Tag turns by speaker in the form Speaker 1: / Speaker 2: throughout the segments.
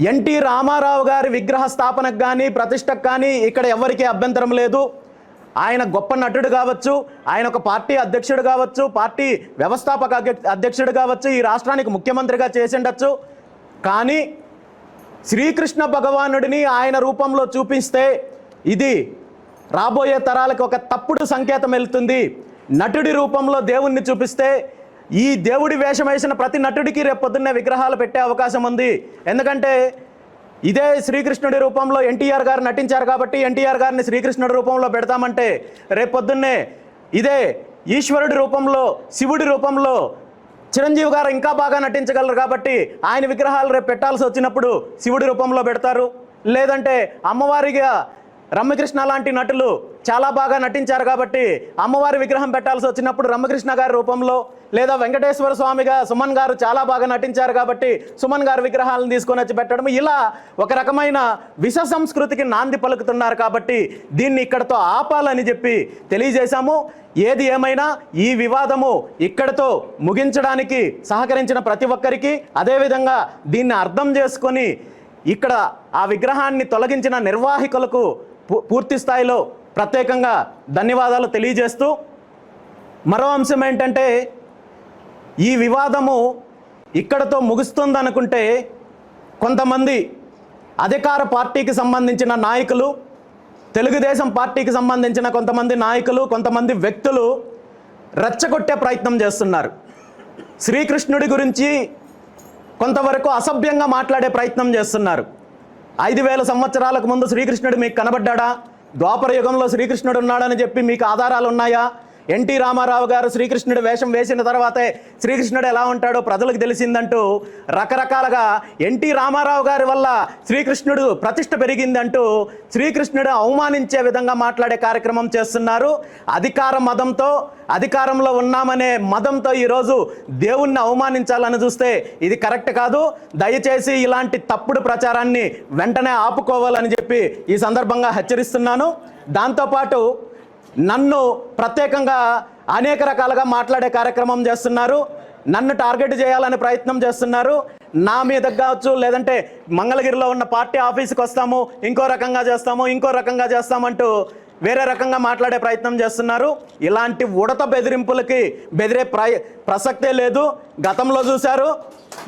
Speaker 1: NT Ramarao గారి విగ్రహ స్థాపనకు కానీ ప్రతిష్టకు కానీ ఇక్కడ ఎవరికీ అభ్యంతరం లేదు. ఆయన గొప్ప నటుడు కావచ్చు ఆయన ఒక పార్టీ అధ్యక్షుడు కావచ్చు పార్టీ వ్యవస్థాపక అధ్యక్ష- అధ్యక్షుడు కావచ్చు ఈ రాష్ట్రానికి ముఖ్యమంత్రిగా చేసిండొచ్చు. కానీ శ్రీకృష్ణ భగవానుడిని ఆయన రూపంలో చూపిస్తే ఇది రాబోయే తరాలకు ఒక తప్పుడు సంకేతం వెళ్తుంది. నటుడి రూపంలో దేవుణ్ణి చూపిస్తే ఈ దేవుడి వేషం వేసిన ప్రతి నటుడికి రేపు పొద్దున్నే విగ్రహాలు పెట్టే అవకాశం ఉంది. ఎందుకంటే ఇదే శ్రీకృష్ణుడి రూపంలో ఎన్టీఆర్ గారు నటించారు కాబట్టి ఎన్టీఆర్ గారిని శ్రీకృష్ణుడి రూపంలో పెడతామంటే రేపు పొద్దున్నే ఇదే ఈశ్వరుడి రూపంలో శివుడి రూపంలో చిరంజీవి గారు ఇంకా బాగా నటించగలరు కాబట్టి ఆయన విగ్రహాలు రేపు పెట్టాల్సి వచ్చినప్పుడు శివుడి రూపంలో పెడతారు. లేదంటే అమ్మవారిగా రమ్యకృష్ణ లాంటి నటులు చాలా బాగా నటించారు కాబట్టి అమ్మవారి విగ్రహం పెట్టాల్సి వచ్చినప్పుడు రమ్యకృష్ణ గారి రూపంలో లేదా వెంకటేశ్వర స్వామిగా సుమన్ గారు చాలా బాగా నటించారు కాబట్టి సుమన్ గారి విగ్రహాలను తీసుకొని వచ్చి పెట్టడం ఇలా ఒక రకమైన విష సంస్కృతికి నాంది పలుకుతున్నారు కాబట్టి దీన్ని ఇక్కడతో ఆపాలని చెప్పి తెలియజేశాము. ఏది ఏమైనా ఈ వివాదము ఇక్కడతో ముగించడానికి సహకరించిన ప్రతి ఒక్కరికి అదేవిధంగా దీన్ని అర్థం చేసుకొని ఇక్కడ ఆ విగ్రహాన్ని తొలగించిన నిర్వాహికులకు పూర్తి స్థాయిలో ప్రత్యేకంగా ధన్యవాదాలు తెలియజేస్తూ మరో అంశం ఏంటంటే ఈ వివాదము ఇక్కడతో ముగుస్తుందనుకుంటే కొంతమంది అధికార పార్టీకి సంబంధించిన నాయకులు తెలుగుదేశం పార్టీకి సంబంధించిన కొంతమంది నాయకులు కొంతమంది వ్యక్తులు రెచ్చగొట్టే ప్రయత్నం చేస్తున్నారు. శ్రీకృష్ణుడి గురించి కొంతవరకు అసభ్యంగా మాట్లాడే ప్రయత్నం చేస్తున్నారు. ఐదు వేల సంవత్సరాలకు ముందు శ్రీకృష్ణుడు మీకు కనబడ్డాడా? ద్వాపర యుగంలో శ్రీకృష్ణుడు ఉన్నాడని చెప్పి మీకు ఆధారాలు ఉన్నాయా? ఎన్టీ రామారావు గారు శ్రీకృష్ణుడు వేషం వేసిన తర్వాతే శ్రీకృష్ణుడు ఎలా ఉంటాడో ప్రజలకు తెలిసిందంటూ రకరకాలుగా ఎన్టీ రామారావు గారి వల్ల శ్రీకృష్ణుడు ప్రతిష్ట పెరిగిందంటూ శ్రీకృష్ణుడు అవమానించే విధంగా మాట్లాడే కార్యక్రమం చేస్తున్నారు. అధికార మదంతో అధికారంలో ఉన్నామనే మదంతో ఈరోజు దేవుణ్ణి అవమానించాలని చూస్తే ఇది కరెక్ట్ కాదు. దయచేసి ఇలాంటి తప్పుడు ప్రచారాన్ని వెంటనే ఆపుకోవాలని చెప్పి ఈ సందర్భంగా హెచ్చరిస్తున్నాను. దాంతోపాటు నన్ను ప్రత్యేకంగా అనేక రకాలుగా మాట్లాడే కార్యక్రమం చేస్తున్నారు. నన్ను టార్గెట్ చేయాలని ప్రయత్నం చేస్తున్నారు. నా మీద కావచ్చు లేదంటే మంగళగిరిలో ఉన్న పార్టీ ఆఫీస్కి వస్తాము ఇంకో రకంగా చేస్తాము ఇంకో రకంగా చేస్తామంటూ వేరే రకంగా మాట్లాడే ప్రయత్నం చేస్తున్నారు. ఇలాంటి ఉడత బెదిరింపులకి బెదిరే ప్రయ ప్రసక్తే లేదు. గతంలో చూశారు.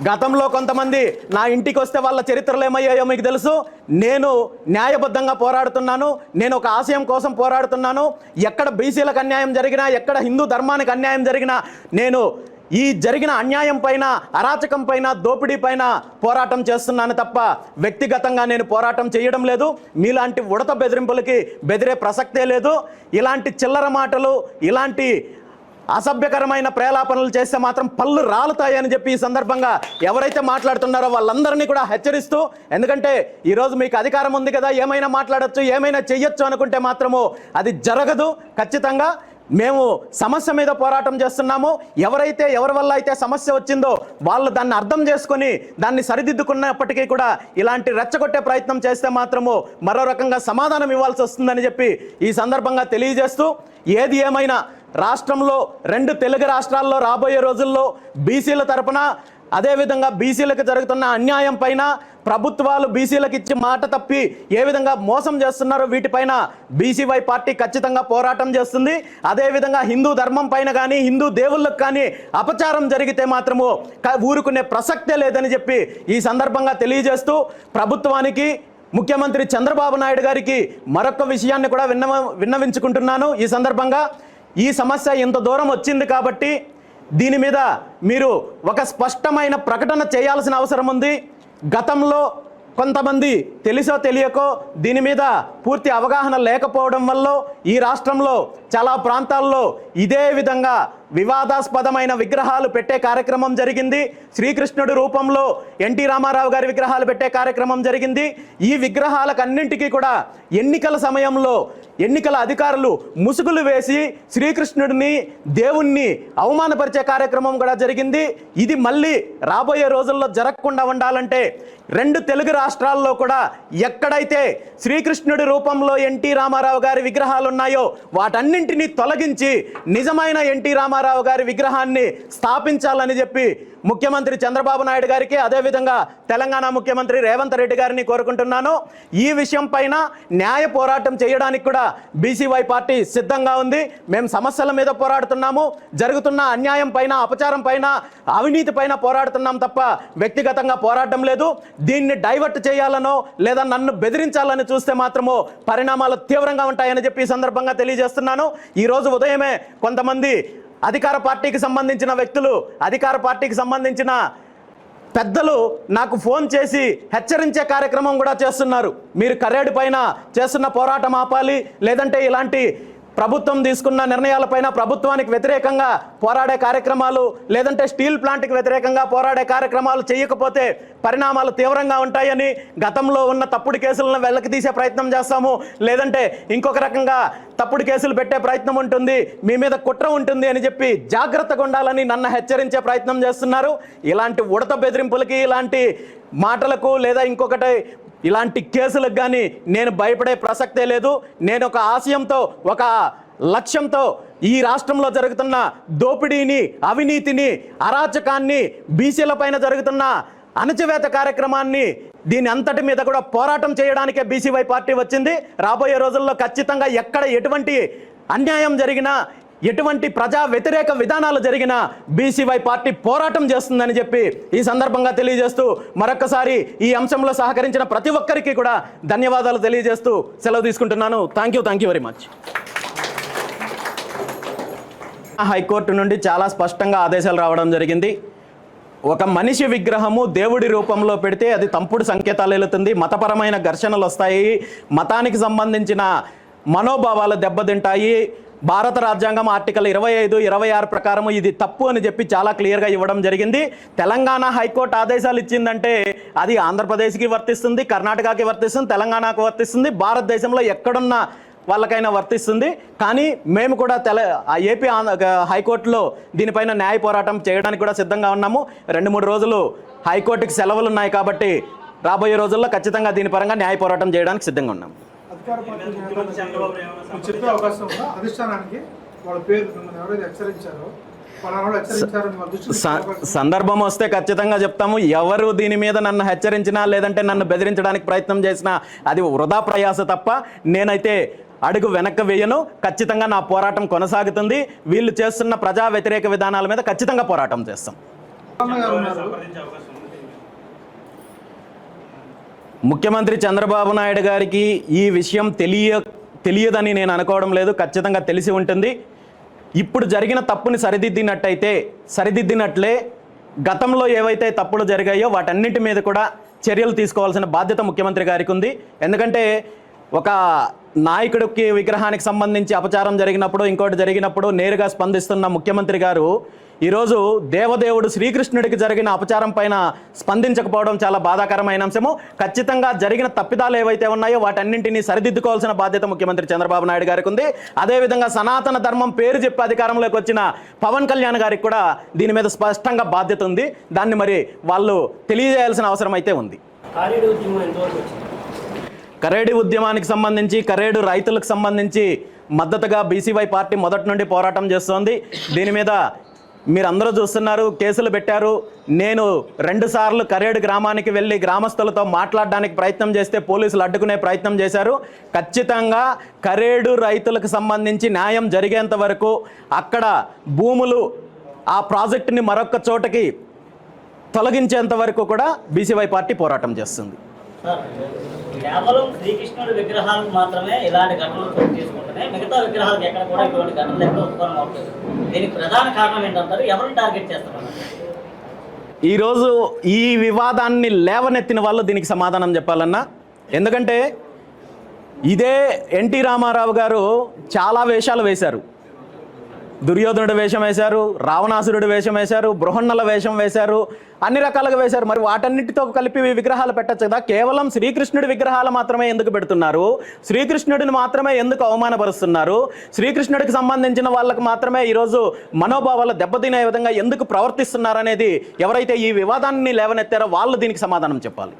Speaker 1: గతంలో కొంతమంది నా ఇంటికి వస్తే వాళ్ళ చరిత్రలు ఏమయ్యాయో మీకు తెలుసు. నేను న్యాయబద్ధంగా పోరాడుతున్నాను. నేను ఒక ఆశయం కోసం పోరాడుతున్నాను. ఎక్కడ బీసీలకు అన్యాయం జరిగినా ఎక్కడ హిందూ ధర్మానికి అన్యాయం జరిగినా నేను ఈ జరిగిన అన్యాయం పైన అరాచకం పైన దోపిడీ పైన పోరాటం చేస్తున్నాను తప్ప వ్యక్తిగతంగా నేను పోరాటం చేయడం లేదు. మీలాంటి ఉడత బెదిరింపులకి బెదిరే ప్రసక్తే లేదు. ఇలాంటి చిల్లర మాటలు ఇలాంటి అసభ్యకరమైన ప్రేలాపనలు చేస్తే మాత్రం పళ్ళు రాలుతాయని చెప్పి ఈ సందర్భంగా ఎవరైతే మాట్లాడుతున్నారో వాళ్ళందరినీ కూడా హెచ్చరిస్తూ ఎందుకంటే ఈరోజు మీకు అధికారం ఉంది కదా ఏమైనా మాట్లాడొచ్చు ఏమైనా చెయ్యొచ్చు అనుకుంటే మాత్రము అది జరగదు. ఖచ్చితంగా మేము సమస్య మీద పోరాటం చేస్తున్నాము. ఎవరైతే ఎవరి వల్ల అయితే సమస్య వచ్చిందో వాళ్ళు దాన్ని అర్థం చేసుకొని దాన్ని సరిదిద్దుకున్నప్పటికీ కూడా ఇలాంటి రెచ్చగొట్టే ప్రయత్నం చేస్తే మాత్రము మరో రకంగా సమాధానం ఇవ్వాల్సి వస్తుందని చెప్పి ఈ సందర్భంగా తెలియజేస్తూ ఏది ఏమైనా రాష్ట్రంలో రెండు తెలుగు రాష్ట్రాల్లో రాబోయే రోజుల్లో బీసీల తరపున అదేవిధంగా బీసీలకు జరుగుతున్న అన్యాయం పైన ప్రభుత్వాలు బీసీలకు ఇచ్చి మాట తప్పి ఏ విధంగా మోసం చేస్తున్నారో వీటిపైన బీసీవై పార్టీ ఖచ్చితంగా పోరాటం చేస్తుంది. అదేవిధంగా హిందూ ధర్మం పైన కానీ హిందూ దేవుళ్ళకు కానీ అపచారం జరిగితే మాత్రము ఊరుకునే ప్రసక్తే లేదని చెప్పి ఈ సందర్భంగా తెలియజేస్తూ ప్రభుత్వానికి ముఖ్యమంత్రి చంద్రబాబు నాయుడు గారికి మరొక విషయాన్ని కూడా విన్నవ విన్నవించుకుంటున్నాను. ఈ సందర్భంగా ఈ సమస్య ఇంత దూరం వచ్చింది కాబట్టి దీని మీద మీరు ఒక స్పష్టమైన ప్రకటన చేయాల్సిన అవసరం ఉంది. గతంలో కొంతమంది తెలిసో తెలియకో దీని మీద పూర్తి అవగాహన లేకపోవడం వల్ల ఈ రాష్ట్రంలో చాలా ప్రాంతాల్లో ఇదే విధంగా వివాదాస్పదమైన విగ్రహాలు పెట్టే కార్యక్రమం జరిగింది. శ్రీకృష్ణుడి రూపంలో ఎన్టీ రామారావు గారి విగ్రహాలు పెట్టే కార్యక్రమం జరిగింది. ఈ విగ్రహాలకన్నింటికీ కూడా ఎన్నికల సమయంలో ఎన్నికల అధికారులు ముసుగులు వేసి శ్రీకృష్ణుడిని దేవుణ్ణి అవమానపరిచే కార్యక్రమం కూడా జరిగింది. ఇది మళ్ళీ రాబోయే రోజుల్లో జరగకుండా ఉండాలంటే రెండు తెలుగు రాష్ట్రాల్లో కూడా ఎక్కడైతే శ్రీకృష్ణుడి రూపంలో ఎన్టీ రామారావు గారి విగ్రహాలు ఉన్నాయో వాటన్నింటినీ తొలగించి నిజమైన ఎన్టీ రామారావు గారి విగ్రహాన్ని స్థాపించాలని చెప్పి ముఖ్యమంత్రి చంద్రబాబు నాయుడు గారికి అదేవిధంగా తెలంగాణ ముఖ్యమంత్రి రేవంత్ రెడ్డి గారిని కోరుకుంటున్నాను. ఈ విషయం పైన న్యాయ పోరాటం చేయడానికి కూడా బీసీవై పార్టీ సిద్ధంగా ఉంది. మేము సమస్యల మీద పోరాడుతున్నాము. జరుగుతున్న అన్యాయం పైన అపచారం పైన అవినీతి పైన పోరాడుతున్నాం తప్ప వ్యక్తిగతంగా పోరాటం లేదు. దీన్ని డైవర్ట్ చేయాలనో లేదా నన్ను బెదిరించాలని చూస్తే మాత్రము పరిణామాలు తీవ్రంగా ఉంటాయని చెప్పి ఈ సందర్భంగా తెలియజేస్తున్నాను. ఈరోజు ఉదయమే కొంతమంది అధికార పార్టీకి సంబంధించిన వ్యక్తులు అధికార పార్టీకి సంబంధించిన పెద్దలు నాకు ఫోన్ చేసి హెచ్చరించే కార్యక్రమం కూడా చేస్తున్నారు. మీరు కరేడు పైన చేస్తున్న పోరాటం ఆపాలి లేదంటే ఇలాంటి ప్రభుత్వం తీసుకున్న నిర్ణయాలపైన ప్రభుత్వానికి వ్యతిరేకంగా పోరాడే కార్యక్రమాలు లేదంటే స్టీల్ ప్లాంట్కి వ్యతిరేకంగా పోరాడే కార్యక్రమాలు చేయకపోతే పరిణామాలు తీవ్రంగా ఉంటాయని గతంలో ఉన్న తప్పుడు కేసులను వెనక్కి తీసే ప్రయత్నం చేస్తాము. లేదంటే ఇంకొక రకంగా తప్పుడు కేసులు పెట్టే ప్రయత్నం ఉంటుంది మీ మీద కుట్ర ఉంటుంది అని చెప్పి జాగ్రత్తగా ఉండాలని నన్ను హెచ్చరించే ప్రయత్నం చేస్తున్నారు. ఇలాంటి ఉడత బెదిరింపులకి ఇలాంటి మాటలకు లేదా ఇంకొకటి ఇలాంటి కేసులకు కానీ నేను భయపడే ప్రసక్తే లేదు. నేను ఒక ఆశయంతో ఒక లక్ష్యంతో ఈ రాష్ట్రంలో జరుగుతున్న దోపిడీని అవినీతిని అరాచకాన్ని బీసీల పైన జరుగుతున్న అణచివేత కార్యక్రమాన్ని దీని అంతటి మీద కూడా పోరాటం చేయడానికే బీసీవై పార్టీ వచ్చింది. రాబోయే రోజుల్లో ఖచ్చితంగా ఎక్కడ ఎటువంటి అన్యాయం జరిగినా ఎటువంటి ప్రజా వ్యతిరేక విధానాలు జరిగినా బీసీవై పార్టీ పోరాటం చేస్తుందని చెప్పి ఈ సందర్భంగా తెలియజేస్తూ మరొకసారి ఈ అంశంలో సహకరించిన ప్రతి ఒక్కరికి కూడా ధన్యవాదాలు తెలియజేస్తూ సెలవు తీసుకుంటున్నాను. Thank you thank you very much high court నుండి చాలా స్పష్టంగా ఆదేశాలు రావడం జరిగింది. ఒక మనిషి విగ్రహము దేవుడి రూపంలో పెడితే అది తంపుడు సంకేతాలు వెళుతుంది. మతపరమైన ఘర్షణలు వస్తాయి. మతానికి సంబంధించిన మనోభావాలు దెబ్బతింటాయి. భారత రాజ్యాంగం ఆర్టికల్ ఇరవై ఐదు ఇరవై ఆరు ప్రకారం ఇది తప్పు అని చెప్పి చాలా క్లియర్గా ఇవ్వడం జరిగింది. తెలంగాణ హైకోర్టు ఆదేశాలు ఇచ్చిందంటే అది ఆంధ్రప్రదేశ్కి వర్తిస్తుంది కర్ణాటకకి వర్తిస్తుంది తెలంగాణకు వర్తిస్తుంది భారతదేశంలో ఎక్కడున్న వాళ్ళకైనా వర్తిస్తుంది. కానీ మేము కూడా తెల ఆ ఏపీ ఆంధ్ర హైకోర్టులో దీనిపైన న్యాయ పోరాటం చేయడానికి కూడా సిద్ధంగా ఉన్నాము. రెండు మూడు రోజులు హైకోర్టుకి సెలవులు ఉన్నాయి కాబట్టి రాబోయే రోజుల్లో ఖచ్చితంగా దీని పరంగా న్యాయ పోరాటం చేయడానికి సిద్ధంగా ఉన్నాము.
Speaker 2: అధికార పార్టీ చెప్పే అవకాశం ఉందా? అధిష్టానానికి వాళ్ళ పేరు మిమ్మల్ని ఎవరైతే హెచ్చరించారో
Speaker 1: సందర్భం వస్తే ఖచ్చితంగా చెప్తాము. ఎవరు దీని మీద నన్ను హెచ్చరించినా లేదంటే నన్ను బెదిరించడానికి ప్రయత్నం చేసినా అది వృధా ప్రయాస తప్ప నేనైతే అడుగు వెనక్కి వేయను. ఖచ్చితంగా నా పోరాటం కొనసాగుతుంది. వీళ్ళు చేస్తున్న ప్రజా వ్యతిరేక విధానాల మీద ఖచ్చితంగా పోరాటం చేస్తాం. ముఖ్యమంత్రి చంద్రబాబు నాయుడు గారికి ఈ విషయం తెలియ తెలియదని నేను అనుకోవడం లేదు ఖచ్చితంగా తెలిసి ఉంటుంది. ఇప్పుడు జరిగిన తప్పుని సరిదిద్దినట్టయితే సరిదిద్దినట్లే గతంలో ఏవైతే తప్పులు జరిగాయో వాటన్నింటి మీద కూడా చర్యలు తీసుకోవాల్సిన బాధ్యత ముఖ్యమంత్రి గారికి ఉంది. ఎందుకంటే ఒక నాయకుడికి విగ్రహానికి సంబంధించి అపచారం జరిగినప్పుడు ఇంకోటి జరిగినప్పుడు నేరుగా స్పందిస్తున్న ముఖ్యమంత్రి గారు ఈరోజు దేవదేవుడు శ్రీకృష్ణుడికి జరిగిన అపచారం పైన స్పందించకపోవడం చాలా బాధాకరమైన అంశము. ఖచ్చితంగా జరిగిన తప్పిదాలు ఏవైతే ఉన్నాయో వాటన్నింటినీ సరిదిద్దుకోవాల్సిన బాధ్యత ముఖ్యమంత్రి చంద్రబాబు నాయుడు గారికి ఉంది. అదేవిధంగా సనాతన ధర్మం పేరు చెప్పి అధికారంలోకి వచ్చిన పవన్ కళ్యాణ్ గారికి కూడా దీని మీద స్పష్టంగా బాధ్యత ఉంది. దాన్ని మరి వాళ్ళు తెలియజేయాల్సిన అవసరం అయితే ఉంది.
Speaker 3: కరేడు
Speaker 1: ఉద్యమానికి సంబంధించి కరేడు రైతులకు సంబంధించి మద్దతుగా బీసీవై పార్టీ మొదటి నుండి పోరాటం చేస్తోంది. దీని మీద మీరందరూ చూస్తున్నారు కేసులు పెట్టారు. నేను రెండుసార్లు కరేడు గ్రామానికి వెళ్ళి గ్రామస్తులతో మాట్లాడడానికి ప్రయత్నం చేస్తే పోలీసులు అడ్డుకునే ప్రయత్నం చేశారు. ఖచ్చితంగా కరేడు రైతులకు సంబంధించి న్యాయం జరిగేంత వరకు అక్కడ భూములు ఆ ప్రాజెక్టుని మరొక చోటకి తొలగించేంత వరకు కూడా బీసీవై పార్టీ పోరాటం చేస్తుంది.
Speaker 3: కేవలం శ్రీకృష్ణుడి విగ్రహాలకు మాత్రమే ఇలాంటి ఘటనలు చోటు చేసుకుంటున్నాయి మిగతా విగ్రహాలకు ఎక్కడ కూడా ఇటువంటి ఘటనలు ఎక్కడ ఉత్పన్నం అవుతుంది దీనికి ప్రధాన కారణం ఏంటంటారు? ఎవరిని టార్గెట్ చేస్తున్నారు
Speaker 1: ఈరోజు ఈ వివాదాన్ని లేవనెత్తిన వాళ్ళు దీనికి సమాధానం చెప్పాలన్నా. ఎందుకంటే ఇదే ఎన్టీ రామారావు గారు చాలా వేషాలు వేశారు. దుర్యోధనుడు వేషం వేశారు రావణాసురుడు వేషం వేశారు బృహన్నల వేషం వేశారు అన్ని రకాలుగా వేశారు. మరి వాటన్నిటితో కలిపి విగ్రహాలు పెట్టచ్చు కదా? కేవలం శ్రీకృష్ణుడి విగ్రహాలు మాత్రమే ఎందుకు పెడుతున్నారు? శ్రీకృష్ణుడిని మాత్రమే ఎందుకు అవమానపరుస్తున్నారు? శ్రీకృష్ణుడికి సంబంధించిన వాళ్ళకు మాత్రమే ఈరోజు మనోభావాలు దెబ్బతినే విధంగా ఎందుకు ప్రవర్తిస్తున్నారు అనేది ఎవరైతే ఈ వివాదాన్ని లేవనెత్తారో వాళ్ళు దీనికి సమాధానం చెప్పాలి.